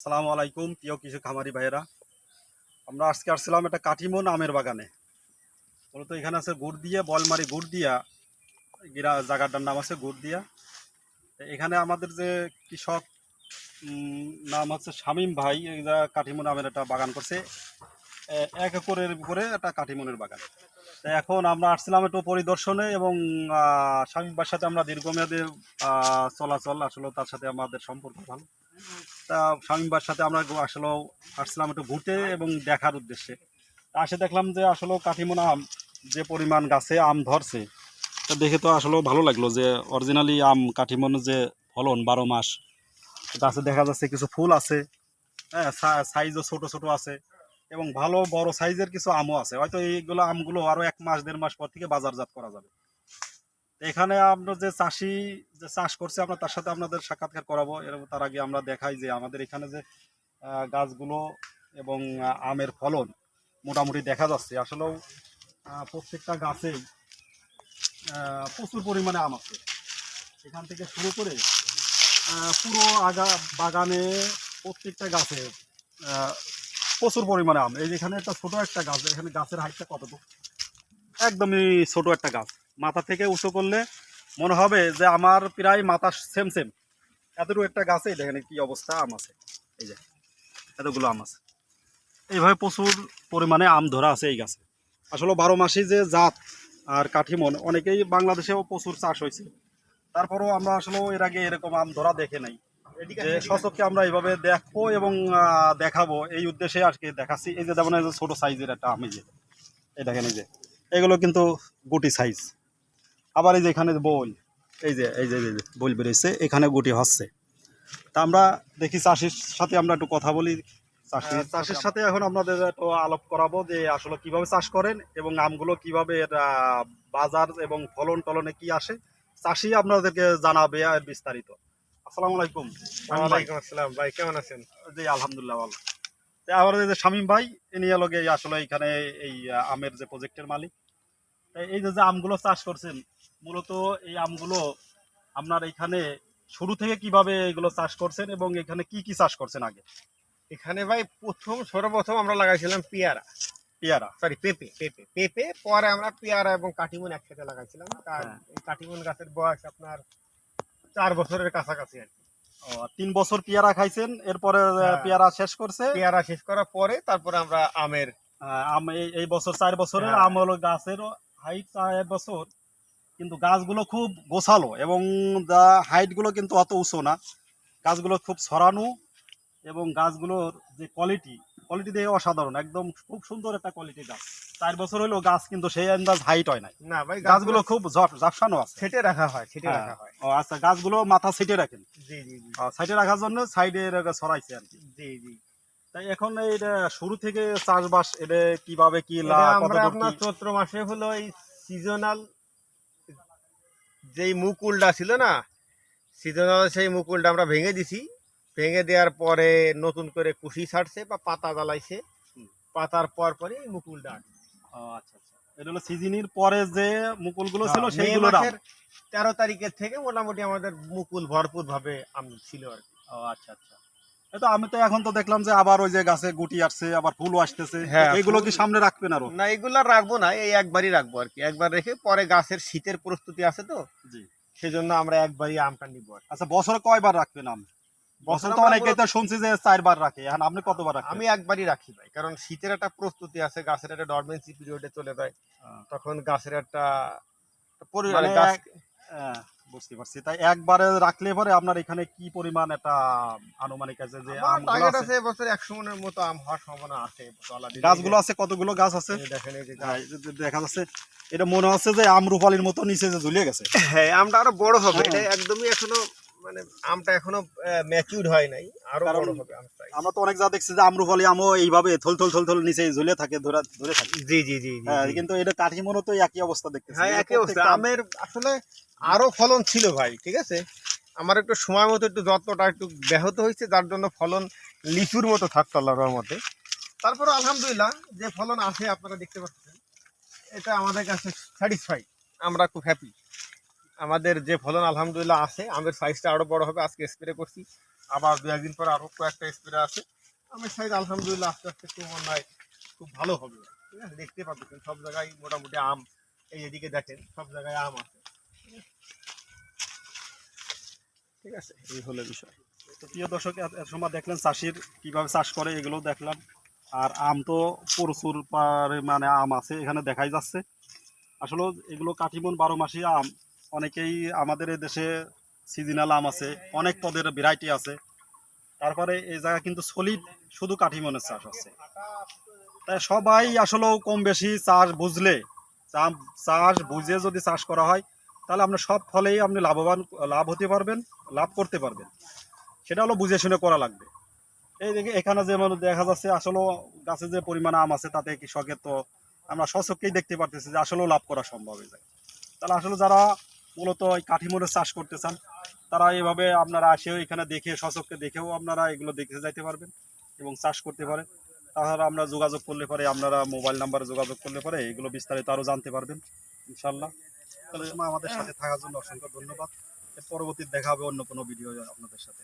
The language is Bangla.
আসসালামু আলাইকুম, প্রিয় কিছু খামারি ভাইয়েরা। আমরা আজকে আসছিলাম একটা কাঠিমন আমের বাগানে। মূলত এখানে আছে গুড় দিয়ে, বলমারি গুড় দিয়া, গিরা জায়গাটার নাম আছে গুড় দিয়া। এখানে আমাদের যে কৃষক নাম হচ্ছে শামীম ভাই যে কাঠিমন আমের একটা বাগান করছে। এক একরের উপরে একটা কাঠিমনের বাগান। এখন আমরা আসছিলাম একটু পরিদর্শনে এবং শামীম সাথে আমরা দীর্ঘমেয়াদে চলাচল, আসলে তার সাথে আমাদের সম্পর্ক ভালো। তা স্বামীবার সাথে আমরা আসলে আসছিলাম একটু ঘুরতে এবং দেখার উদ্দেশ্যে। আসে দেখলাম যে আসলে কাঠিমোনা আম যে পরিমাণ গাছে আম ধরছে, তা দেখে তো আসলে ভালো লাগল যে অরিজিনালি আম কাঠিমন যে ফলন বারো মাস, গাছে দেখা যাচ্ছে কিছু ফুল আছে হ্যাঁ সাইজও ছোট ছোট আছে এবং ভালো বড় সাইজের কিছু আমও আছে। হয়তো এইগুলো আমগুলো আরও এক মাস, দেড় মাস পর থেকে বাজারজাত করা যাবে। এখানে আমরা যে চাষি যে চাষ করছে, আমরা তার সাথে আপনাদের সাক্ষাৎকার করাবো। এরকম তার আগে আমরা দেখাই যে আমাদের এখানে যে গাছগুলো এবং আমের ফলন মোটামুটি দেখা যাচ্ছে। আসলেও প্রত্যেকটা গাছেই প্রচুর পরিমাণে আম আছে। এখান থেকে শুরু করে পুরো আগা, বাগানে প্রত্যেকটা গাছে প্রচুর পরিমাণে আম। এই যেখানে একটা ছোটো একটা গাছ, এখানে গাছের হাইটটা কতটুকু? একদমই ছোট একটা গাছ। মাথা থেকে উঁচু করলে মনে হবে যে আমার প্রায় মাথা সেম সেম এতটুকু একটা গাছে দেখেন কি অবস্থা আম আছে। এই যে এতগুলো আম আছে। এইভাবে প্রচুর পরিমাণে আম ধরা আছে এই গাছে। আসলে বারো মাসি যে জাত আর কাঠিমন অনেকেই বাংলাদেশেও প্রচুর চাষ হয়েছে। তারপরেও আমরা আসলে এর আগে এরকম আম ধরা দেখে নাই। যে সচককে আমরা এইভাবে দেখব এবং দেখাবো। এই উদ্দেশ্যে আজকে দেখাচ্ছি। এই যে যেমন ছোট সাইজের একটা আম এই যে এই দেখেন এই যে। এগুলো কিন্তু গুটি সাইজ আবার এই যে এখানে বল এই যে এই যে এই যে বল বেরিয়েছে এখানে গুটি হচ্ছে। তা আমরা দেখি চাষির সাথে আমরা একটু কথা বলি চাষি। হ্যাঁ, চাষির সাথে এখন আপনাদের একটু আলাপ করাবো যে আসলে কীভাবে চাষ করেন এবং আমগুলো কীভাবে আহ, বাজার এবং ফলন টলনে কি আসে চাষি আপনাদেরকে জানাবে আর বিস্তারিত। আসসালামু আলাইকুম। ওয়ালাইকুম আসসালাম ভাই কেমন আছেন? জি আলহামদুলিল্লাহ ভালো। তো আমাদের যে শামীম ভাই ইনি লগে আসলে এখানে এই আমের যে প্রজেক্টের মালিক। এই যে যে আমগুলো চাষ করছেন মূলত এই আমগুলো আপনার এখানে শুরু থেকে কীভাবে এগুলো চাষ করছেন এবং এখানে কি কি চাষ করছেন আগে? এখানে ভাই প্রথম সর্বপ্রথম আমরা লাগাইছিলাম পেয়ারা। পেয়ারা? সরি পেঁপে পেঁপে। পেঁপে পরে আমরা পেয়ারা এবং কাটিমন একসাথে লাগাইছিলাম। হ্যাঁ। কাটিমন গাছের বয়স আপনার চার বছরের কাছাকাছি আর কি। তিন বছর পেয়ারা খাইছেন এরপরে হ্যাঁ। পেয়ারা শেষ করছে? পেয়ারা শেষ করার পরে তারপরে আমরা আমের আম এই- বছর চার বছরের। আম হলো গাছের হাইট চার বছর। কিন্তু গাছগুলো খুব গোছালো এবং হাইটগুলো কিন্তু অত উঁচু না। গাছগুলো খুব ছড়ানো এবং গাছগুলোর যে কোয়ালিটি কোয়ালিটি দেখে অসাধারণ একদম খুব সুন্দর একটা কোয়ালিটি গাছ। চার বছর হলো গাছ কিন্তু সেই আন্দাজ হাইট হয় নাই। না ভাই গাছগুলো খুব ঝাপসানো আছে। সেটে রাখা হয় সেটে হ্যাঁ। রাখা হয়। ও আচ্ছা গাছগুলো মাথা সিটে রাখেন? জি জি জি। সাইডে রাখার জন্য সাইডে ছড়াইছে আর কি। জি জি। তাই এখন এইটা শুরু থেকে চাষবাস এটা কীভাবে কি লাভ আমরা আপনার চৈত্র মাসে হলো এই সিজনাল যেই মুকুলটা ছিল না সিজনাল সেই মুকুলটা আমরা ভেঙে দিছি। ভেঙে দেওয়ার পরে নতুন করে কুশি ছাড়ছে বা পাতা জ্বালাইছে। পাতার পর পরে মুকুলটা আচ্ছা আচ্ছা। এটা হলো সিজনের পরে যে মুকুলগুলো ছিল হ্যাঁ, সেইগুলো তেরো তারিখের থেকে মোটামুটি আমাদের মুকুল ভরপুর ভাবে আম ছিল আর কি। ও আচ্ছা আচ্ছা। এই তো আমি তো এখন তো দেখলাম যে আবার ওই যে গাছে গুটি আসছে আবার ফুলও আসতেছে। হ্যাঁ, এগুলো কি সামনে রাখবেন আরও? না এগুলা রাখব না এই একবারই রাখব আর কি। একবার রেখে পরে গাছের শীতের প্রস্তুতি আছে তো। জি। সেজন্য আমরা একবারই আমটা নিবো আচ্ছা বছরে কয়বার রাখবেন আম? বছর তো অনেকেই তো শুনছি যে চারবার রাখে। এখন আপনি কতবার রাখেন? আমি একবারই রাখি ভাই কারণ শীতের একটা প্রস্তুতি আছে গাছের একটা ডরমেন্সি পিরিয়ডে চলে যায়। তখন গাছের একটা পরি- মানে গাছ হ্যাঁ, বুঝতে পারছি। তাই একবারে রাখলে পরে আপনার এখানে কি পরিমাণ একটা আনুমানিক আছে যে আমগুলো টার্গেট আছে? আছে এবছর একশো মনের মতো আম হওয়ার সম্ভাবনা আছে। গাছগুলো আছে কতগুলো গাছ আছে? দেখেন এই যে হ্যাঁ, দেখা যাচ্ছে এটা মনে হচ্ছে যে আম আমরুপালির মতো নিচে যে ঝুলিয়ে গেছে। হ্যাঁ আমটা আরও বড় হবে। হ্যাঁ। এটা একদমই এখনও মানে আমটা এখনও ম্যাচিউর হয় নাই। আরও বড় হবে আমরা তো অনেক যা দেখছি যে আমরুপালি আমও এইভাবে থল থল থল থল নিচে ঝুলে থাকে ধরে ধরে থাকে। জি জি জি হ্যাঁ কিন্তু এটা কাঠিমনো তো একই অবস্থা দেখতেছি। হ্যাঁ একই অবস্থা। আমের আসলে আরও ফলন ছিল ভাই ঠিক আছে? আমার একটু সময় মতো একটু যত্নটা একটু ব্যাহত হয়েছে যার জন্য ফলন লিচুর মতো থাকতো আল্লাহর মধ্যে তারপরে আলহামদুলিল্লাহ যে ফলন আছে আপনারা দেখতে পাচ্ছেন এটা আমাদের কাছে স্যাটিসফাই আমরা খুব হ্যাপি আমাদের যে ফলন আলহামদুলিল্লাহ আছে আমের সাইজটা আরও বড় হবে আজকে স্প্রে করছি। আবার দু একদিন পর আরও কয়েকটা স্প্রে আছে। আমের সাইজ আলহামদুলিল্লাহ আস্তে আস্তে ক্রমান্বয়ে খুব ভালো হবে। ঠিক আছে, দেখতে পাচ্ছেন, সব জায়গায় মোটামুটি আম, এই এদিকে দেখেন, সব জায়গায় আম আছে। ঠিক আছে, এই হলো বিষয়। তো প্রিয় দর্শক, এত সময় দেখলেন চাষির কীভাবে চাষ করে এগুলো দেখলাম। আর আম তো প্রচুর পরিমাণে আম আছে, এখানে দেখাই যাচ্ছে। আসলে এগুলো কাটিমন বারো মাসি আম, অনেকেই আমাদের দেশে সিজনাল আম আছে, অনেক পদের ভ্যারাইটি আছে। তারপরে এই জায়গা কিন্তু সলিড শুধু কাঠিমনের চাষ আছে। তাই সবাই আসলেও কম বেশি চাষ বুঝলে চাষ বুঝে যদি চাষ করা হয়, তাহলে আপনার সব ফলেই আপনি লাভবান, লাভ হতে পারবেন, লাভ করতে পারবেন। সেটা হলো বুঝে শুনে করা লাগবে। এই দেখে এখানে যেমন দেখা যাচ্ছে আসলেও গাছে যে পরিমাণ আম আছে, তাতে কৃষকের তো আমরা সচক্ষেই দেখতে পারতেছি যে আসলেও লাভ করা সম্ভব হয়ে যায়। তাহলে আসলে যারা মূলত এই কাঠিমোড়ের চাষ করতে চান তারা এভাবে আপনারা আসেও এখানে দেখে সচক্ষে দেখেও আপনারা এগুলো দেখে যাইতে পারবেন এবং চাষ করতে পারেন। তাছাড়া আমরা যোগাযোগ করলে পরে আপনারা মোবাইল নাম্বারে যোগাযোগ করলে পরে এগুলো বিস্তারিত আরও জানতে পারবেন ইনশাল্লাহ তাহলে আমাদের সাথে থাকার জন্য অসংখ্য ধন্যবাদ। পরবর্তী দেখা হবে অন্য কোনো ভিডিও আপনাদের সাথে।